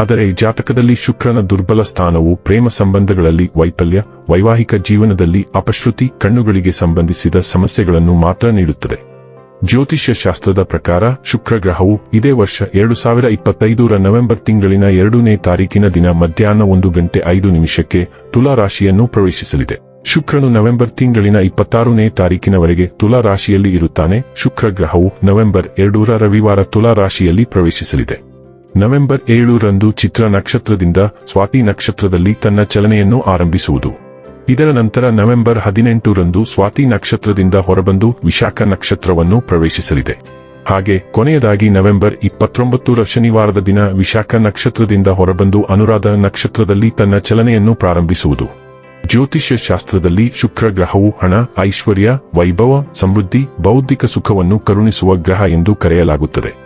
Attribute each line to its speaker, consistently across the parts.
Speaker 1: ಆದರೆ ಜಾತಕದಲ್ಲಿ ಶುಕ್ರನ ದುರ್ಬಲ ಸ್ಥಾನವು ಪ್ರೇಮ ಸಂಬಂಧಗಳಲ್ಲಿ ವೈಫಲ್ಯ, ವೈವಾಹಿಕ ಜೀವನದಲ್ಲಿ ಅಪಶ್ರುತಿ, ಕಣ್ಣುಗಳಿಗೆ ಸಂಬಂಧಿಸಿದ ಸಮಸ್ಯೆಗಳನ್ನು ಮಾತ್ರ ನೀಡುತ್ತದೆ. ಜ್ಯೋತಿಷ್ಯ ಶಾಸ್ತ್ರದ ಪ್ರಕಾರ ಶುಕ್ರ ಗ್ರಹವು ಇದೇ ವರ್ಷ ಎರಡು ಸಾವಿರ ಇಪ್ಪತ್ತೈದರ ನವೆಂಬರ್ ತಿಂಗಳಿನ ಎರಡನೇ ತಾರೀಕಿನ ದಿನ ಮಧ್ಯಾಹ್ನ ಒಂದು ಗಂಟೆ ಐದು ನಿಮಿಷಕ್ಕೆ ತುಲಾ ರಾಶಿಯನ್ನು ಪ್ರವೇಶಿಸಲಿದೆ. ಶುಕ್ರನು ನವೆಂಬರ್ ತಿಂಗಳಿನ ಇಪ್ಪತ್ತಾರನೇ ತಾರೀಕಿನವರೆಗೆ ತುಲಾ ರಾಶಿಯಲ್ಲಿ ಇರುತ್ತಾನೆ. ಶುಕ್ರ ಗ್ರಹವು ನವೆಂಬರ್ ಎರಡೂರ ರವಿವಾರ ತುಲಾ ರಾಶಿಯಲ್ಲಿ ಪ್ರವೇಶಿಸಲಿದೆ. ನವೆಂಬರ್ ಏಳರಂದು ಚಿತ್ರ ನಕ್ಷತ್ರದಿಂದ ಸ್ವಾತಿ ನಕ್ಷತ್ರದಲ್ಲಿ ತನ್ನ ಚಲನೆಯನ್ನು ಆರಂಭಿಸುವುದು. ಇದರ ನಂತರ ನವೆಂಬರ್ ಹದಿನೆಂಟರಂದು ಸ್ವಾತಿ ನಕ್ಷತ್ರದಿಂದ ಹೊರಬಂದು ವಿಶಾಖ ನಕ್ಷತ್ರವನ್ನು ಪ್ರವೇಶಿಸಲಿದೆ. ಹಾಗೆ ಕೊನೆಯದಾಗಿ ನವೆಂಬರ್ ಇಪ್ಪತ್ತೊಂಬತ್ತರ ಶನಿವಾರದ ದಿನ ವಿಶಾಖ ನಕ್ಷತ್ರದಿಂದ ಹೊರಬಂದು ಅನುರಾಧ ನಕ್ಷತ್ರದಲ್ಲಿ ತನ್ನ ಚಲನೆಯನ್ನು ಪ್ರಾರಂಭಿಸುವುದು. ಜ್ಯೋತಿಷ್ಯ ಶಾಸ್ತ್ರದಲ್ಲಿ ಶುಕ್ರ ಗ್ರಹವು ಹಣ, ಐಶ್ವರ್ಯ, ವೈಭವ, ಸಮೃದ್ಧಿ, ಬೌದ್ಧಿಕ ಸುಖವನ್ನು ಕರುಣಿಸುವ ಗ್ರಹ ಎಂದು ಕರೆಯಲಾಗುತ್ತದೆ.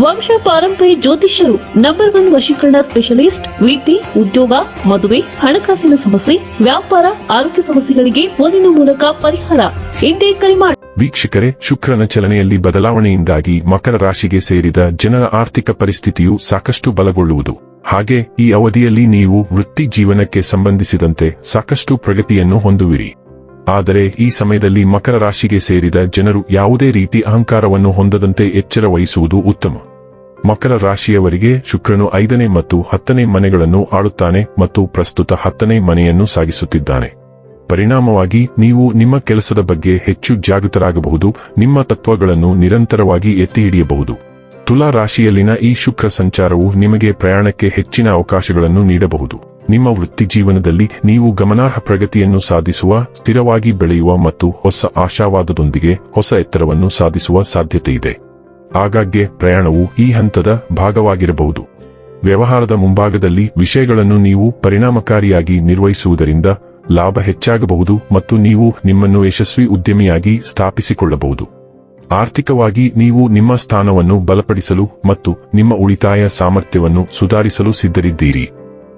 Speaker 2: ವಂಶ ಪಾರಂಪರ್ಯ ಜ್ಯೋತಿಷ್ಯರು ನಂಬರ್ ಒನ್ ವಶೀಕರಣ ಸ್ಪೆಷಲಿಸ್ಟ್ ವೃತ್ತಿ ಉದ್ಯೋಗ, ಮದುವೆ, ಹಣಕಾಸಿನ ಸಮಸ್ಯೆ, ವ್ಯಾಪಾರ, ಆರೋಗ್ಯ ಸಮಸ್ಯೆಗಳಿಗೆ ಫೋನಿನ ಮೂಲಕ ಪರಿಹಾರ. ಇಂದೇ ಕರೆ ಮಾಡಿ
Speaker 1: ವೀಕ್ಷಕರೇ, ಶುಕ್ರನ ಚಲನೆಯಲ್ಲಿ ಬದಲಾವಣೆಯಿಂದಾಗಿ ಮಕರ ರಾಶಿಗೆ ಸೇರಿದ ಜನರ ಆರ್ಥಿಕ ಪರಿಸ್ಥಿತಿಯು ಸಾಕಷ್ಟು ಬಲಗೊಳ್ಳುವುದು. ಹಾಗೆ, ಈ ಅವಧಿಯಲ್ಲಿ ನೀವು ವೃತ್ತಿ ಜೀವನಕ್ಕೆ ಸಂಬಂಧಿಸಿದಂತೆ ಸಾಕಷ್ಟು ಪ್ರಗತಿಯನ್ನು ಹೊಂದುವಿರಿ. ಆದರೆ ಈ ಸಮಯದಲ್ಲಿ ಮಕರ ರಾಶಿಗೆ ಸೇರಿದ ಜನರು ಯಾವುದೇ ರೀತಿ ಅಹಂಕಾರವನ್ನು ಹೊಂದದಂತೆ ಎಚ್ಚರ ವಹಿಸುವುದು ಉತ್ತಮ. ಮಕರ ರಾಶಿಯವರಿಗೆ ಶುಕ್ರನು ಐದನೇ ಮತ್ತು ಹತ್ತನೇ ಮನೆಗಳನ್ನು ಆಳುತ್ತಾನೆ ಮತ್ತು ಪ್ರಸ್ತುತ ಹತ್ತನೇ ಮನೆಯನ್ನು ಸಾಗಿಸುತ್ತಿದ್ದಾನೆ. ಪರಿಣಾಮವಾಗಿ ನೀವು ನಿಮ್ಮ ಕೆಲಸದ ಬಗ್ಗೆ ಹೆಚ್ಚು ಜಾಗೃತರಾಗಬಹುದು, ನಿಮ್ಮ ತತ್ವಗಳನ್ನು ನಿರಂತರವಾಗಿ ಎತ್ತಿ ಹಿಡಿಯಬಹುದು ತುಲಾ ರಾಶಿಯಲ್ಲಿನ ಈ ಶುಕ್ರ ಸಂಚಾರವು ನಿಮಗೆ ಪ್ರಯಾಣಕ್ಕೆ ಹೆಚ್ಚಿನ ಅವಕಾಶಗಳನ್ನು ನೀಡಬಹುದು. ನಿಮ್ಮ ವೃತ್ತಿ ಜೀವನದಲ್ಲಿ ನೀವು ಗಮನಾರ್ಹ ಪ್ರಗತಿಯನ್ನು ಸಾಧಿಸುವ, ಸ್ಥಿರವಾಗಿ ಬೆಳೆಯುವ ಮತ್ತು ಹೊಸ ಆಶಾವಾದದೊಂದಿಗೆ ಹೊಸ ಎತ್ತರವನ್ನು ಸಾಧಿಸುವ ಸಾಧ್ಯತೆಯಿದೆ. ಆಗಾಗ್ಗೆ ಪ್ರಯಾಣವು ಈ ಹಂತದ ಭಾಗವಾಗಿರಬಹುದು. ವ್ಯವಹಾರದ ಮುಂಭಾಗದಲ್ಲಿ ವಿಷಯಗಳನ್ನು ನೀವು ಪರಿಣಾಮಕಾರಿಯಾಗಿ ನಿರ್ವಹಿಸುವುದರಿಂದ ಲಾಭ ಹೆಚ್ಚಾಗಬಹುದು ಮತ್ತು ನೀವು ನಿಮ್ಮನ್ನು ಯಶಸ್ವಿ ಉದ್ಯಮಿಯಾಗಿ ಸ್ಥಾಪಿಸಿಕೊಳ್ಳಬಹುದು. ಆರ್ಥಿಕವಾಗಿ ನೀವು ನಿಮ್ಮ ಸ್ಥಾನವನ್ನು ಬಲಪಡಿಸಲು ಮತ್ತು ನಿಮ್ಮ ಉಳಿತಾಯ ಸಾಮರ್ಥ್ಯವನ್ನು ಸುಧಾರಿಸಲು ಸಿದ್ಧರಿದ್ದೀರಿ.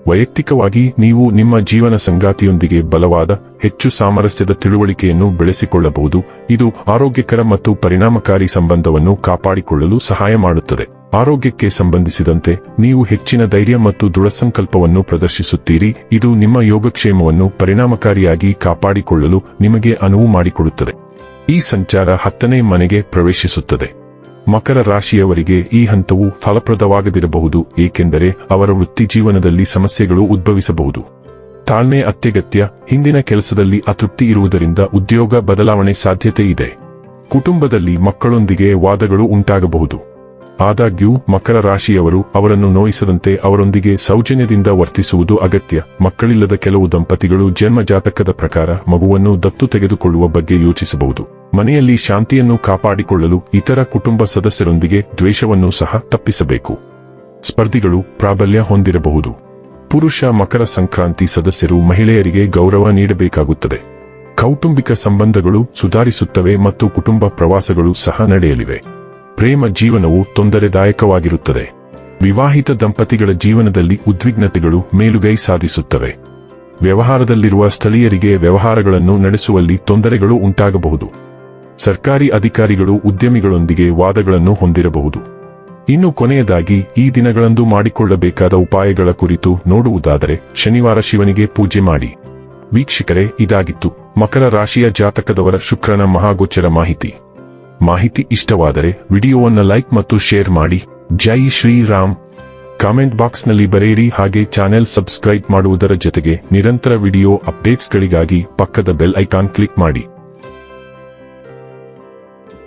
Speaker 1: ವೈಯಕ್ತಿಕವಾಗಿ ನೀವು ನಿಮ್ಮ ಜೀವನ ಸಂಗಾತಿಯೊಂದಿಗೆ ಬಲವಾದ, ಹೆಚ್ಚು ಸಾಮರಸ್ಯದ ತಿಳುವಳಿಕೆಯನ್ನು ಬೆಳೆಸಿಕೊಳ್ಳಬಹುದು. ಇದು ಆರೋಗ್ಯಕರ ಮತ್ತು ಪರಿಣಾಮಕಾರಿ ಸಂಬಂಧವನ್ನು ಕಾಪಾಡಿಕೊಳ್ಳಲು ಸಹಾಯ ಮಾಡುತ್ತದೆ. ಆರೋಗ್ಯಕ್ಕೆ ಸಂಬಂಧಿಸಿದಂತೆ ನೀವು ಹೆಚ್ಚಿನ ಧೈರ್ಯ ಮತ್ತು ದೃಢಸಂಕಲ್ಪವನ್ನು ಪ್ರದರ್ಶಿಸುತ್ತೀರಿ. ಇದು ನಿಮ್ಮ ಯೋಗಕ್ಷೇಮವನ್ನು ಪರಿಣಾಮಕಾರಿಯಾಗಿ ಕಾಪಾಡಿಕೊಳ್ಳಲು ನಿಮಗೆ ಅನುವು ಮಾಡಿಕೊಡುತ್ತದೆ. ಈ ಸಂಚಾರ ಹತ್ತನೇ ಮನೆಗೆ ಪ್ರವೇಶಿಸುತ್ತದೆ. ಮಕರ ರಾಶಿಯವರಿಗೆ ಈ ಹಂತವು ಫಲಪ್ರದವಾಗದಿರಬಹುದು, ಏಕೆಂದರೆ ಅವರ ವೃತ್ತಿ ಜೀವನದಲ್ಲಿ ಸಮಸ್ಯೆಗಳು ಉದ್ಭವಿಸಬಹುದು. ತಾಳ್ಮೆ ಅತ್ಯಗತ್ಯ, ಹಿಂದಿನ ಕೆಲಸದಲ್ಲಿ ಅತೃಪ್ತಿ ಇರುವುದರಿಂದ ಉದ್ಯೋಗ ಬದಲಾವಣೆ ಸಾಧ್ಯತೆ ಇದೆ. ಕುಟುಂಬದಲ್ಲಿ ಮಕ್ಕಳೊಂದಿಗೆ ವಾದಗಳು ಉಂಟಾಗಬಹುದು. ಆದಾಗ್ಯೂ, ಮಕರ ರಾಶಿಯವರು ಅವರನ್ನು ನೋಯಿಸದಂತೆ ಅವರೊಂದಿಗೆ ಸೌಜನ್ಯದಿಂದ ವರ್ತಿಸುವುದು ಅಗತ್ಯ. ಮಕ್ಕಳಿಲ್ಲದ ಕೆಲವು ದಂಪತಿಗಳು ಜನ್ಮ ಜಾತಕದ ಪ್ರಕಾರ ಮಗುವನ್ನು ದತ್ತು ತೆಗೆದುಕೊಳ್ಳುವ ಬಗ್ಗೆ ಯೋಚಿಸಬಹುದು. ಮನೆಯಲ್ಲಿ ಶಾಂತಿಯನ್ನು ಕಾಪಾಡಿಕೊಳ್ಳಲು ಇತರ ಕುಟುಂಬ ಸದಸ್ಯರೊಂದಿಗೆ ದ್ವೇಷವನ್ನು ಸಹ ತಪ್ಪಿಸಬೇಕು. ಸ್ಪರ್ಧಿಗಳು ಪ್ರಾಬಲ್ಯ ಹೊಂದಿರಬಹುದು. ಪುರುಷ ಮಕರ ಸಂಕ್ರಾಂತಿ ಸದಸ್ಯರು ಮಹಿಳೆಯರಿಗೆ ಗೌರವ ನೀಡಬೇಕಾಗುತ್ತದೆ. ಕೌಟುಂಬಿಕ ಸಂಬಂಧಗಳು ಸುಧಾರಿಸುತ್ತವೆ ಮತ್ತು ಕುಟುಂಬ ಪ್ರವಾಸಗಳು ಸಹ ನಡೆಯಲಿವೆ. ಪ್ರೇಮ ಜೀವನವು ತೊಂದರೆದಾಯಕವಾಗಿರುತ್ತದೆ. ವಿವಾಹಿತ ದಂಪತಿಗಳ ಜೀವನದಲ್ಲಿ ಉದ್ವಿಗ್ನತೆಗಳು ಮೇಲುಗೈ ಸಾಧಿಸುತ್ತವೆ. ವ್ಯವಹಾರದಲ್ಲಿರುವ ಸ್ಥಳೀಯರಿಗೆ ವ್ಯವಹಾರಗಳನ್ನು ನಡೆಸುವಲ್ಲಿ ತೊಂದರೆಗಳು ಉಂಟಾಗಬಹುದು. ಸರ್ಕಾರಿ ಅಧಿಕಾರಿಗಳು ಉದ್ಯಮಿಗಳೊಂದಿಗೆ ವಾದಗಳನ್ನು ಹೊಂದಿರಬಹುದು. ಇನ್ನು ಕೊನೆಯದಾಗಿ, ಈ ದಿನಗಳಂದು ಮಾಡಿಕೊಳ್ಳಬೇಕಾದ ಉಪಾಯಗಳ ಕುರಿತು ನೋಡುವುದಾದರೆ, ಶನಿವಾರ ಶಿವನಿಗೆ ಪೂಜೆ ಮಾಡಿ. ವೀಕ್ಷಕರೇ, ಇದಾಗಿತ್ತು. ಮಕರ ರಾಶಿಯ ಜಾತಕದವರ ಶುಕ್ರನ ಮಹಾಗೋಚರ ಮಾಹಿತಿ. ಮಾಹಿತಿ ಇಷ್ಟವಾದರೆ, ವಿಡಿಯೋವನ್ನು ಲೈಕ್ ಮತ್ತು ಶೇರ್ ಮಾಡಿ. ಜೈ ಶ್ರೀರಾಮ್. ಕಾಮೆಂಟ್ ಬಾಕ್ಸ್ನಲ್ಲಿ ಬರೆಯಿರಿ. ಹಾಗೆ ಚಾನೆಲ್ ಸಬ್ಸ್ಕ್ರೈಬ್ ಮಾಡುವುದರ ಜೊತೆಗೆ ನಿರಂತರ ವಿಡಿಯೋ ಅಪ್ಡೇಟ್ಸ್ಗಳಿಗಾಗಿ ಪಕ್ಕದ ಬೆಲ್ ಐಕಾನ್ ಕ್ಲಿಕ್ ಮಾಡಿ.